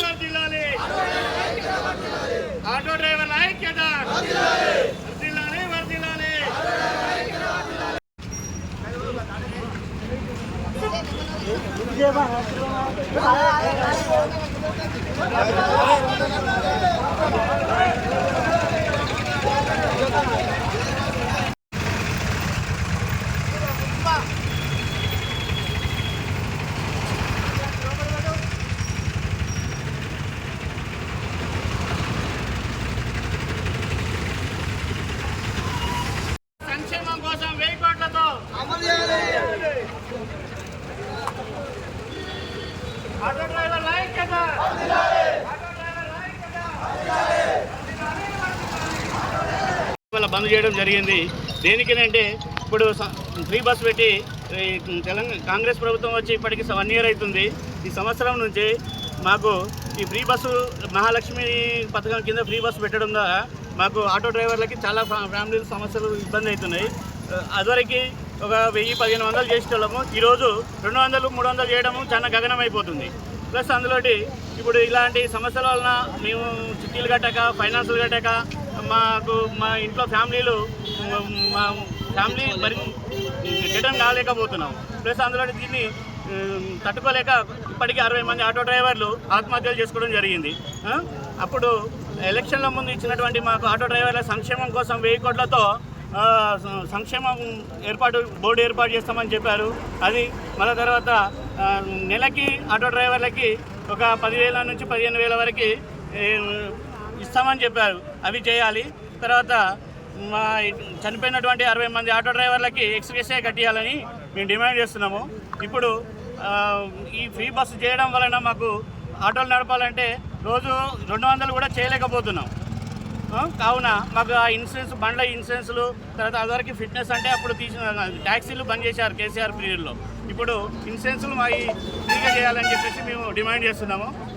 వర్దిల్లాలి auto driver ఐక్యత వర్దిల్లాలి వర్దిల్లాలి వర్దిల్లాలి ఆటో బంద్ చేయడం జరిగింది. దేనికనంటే ఇప్పుడు ఫ్రీ బస్ పెట్టి తెలంగాణ కాంగ్రెస్ ప్రభుత్వం వచ్చి ఇప్పటికి వన్ ఇయర్ అవుతుంది ఈ సంవత్సరం నుంచి మాకు ఈ ఫ్రీ బస్సు మహాలక్ష్మి పథకం కింద ఫ్రీ బస్సు పెట్టడం ద్వారా మాకు ఆటో డ్రైవర్లకి చాలా ఫ్యా- ఫ్యామిలీ సమస్యలు ఇబ్బంది అవుతున్నాయి. అదివరకు ఒక వెయ్యి పదిహేను వందలు చేసేటోళ్ళము. ఈరోజు రెండు వందలు మూడు వందలు చేయడము చాలా గగనం అయిపోతుంది ప్లస్ అందులోటి ఇప్పుడు ఇలాంటి సమస్యల వలన మేము చిట్టీలు కట్టాక ఫైనాన్సులు కట్టాక మాకు మా ఇంట్లో ఫ్యామిలీలు మా ఫ్యామిలీ మరి రిటర్న్ కాలేకపోతున్నాం ప్లస్ అందులో దీన్ని తట్టుకోలేక ఇప్పటికీ అరవై మంది ఆటో డ్రైవర్లు ఆత్మహత్యలు చేసుకోవడం జరిగింది. అప్పుడు ఎలక్షన్ల ముందు ఇచ్చినటువంటి మాకు ఆటో డ్రైవర్ల సంక్షేమం కోసం వెయ్యి కోట్లతో సంక్షేమం ఏర్పాటు బోర్డు ఏర్పాటు చేస్తామని చెప్పారు. అది మళ్ళీ తర్వాత నెలకి ఆటో డ్రైవర్లకి ఒక పదివేల నుంచి పదిహేను వేల వరకు ఇస్తామని చెప్పారు. అవి చేయాలి. తర్వాత మా చనిపోయినటువంటి అరవై మంది ఆటో డ్రైవర్లకి ఎక్స్ప్రెస్సే కట్టియాలని మేము డిమాండ్ చేస్తున్నాము. ఇప్పుడు ఈ ఫ్రీ బస్సు చేయడం వలన మాకు ఆటోలు నడపాలంటే రోజు రెండు వందలు కూడా చేయలేకపోతున్నాం. కావున మాకు ఆ ఇన్సూరెన్స్ బండ్ల ఇన్సూరెన్స్లు తర్వాత అదివరకు ఫిట్నెస్ అంటే అప్పుడు తీసిన ట్యాక్సీలు బంద్ చేశారు కేసీఆర్ పీరియడ్లో. ఇప్పుడు ఇన్సూరెన్స్లు మా ఫ్రీగా చేయాలని చెప్పేసి మేము డిమాండ్ చేస్తున్నాము.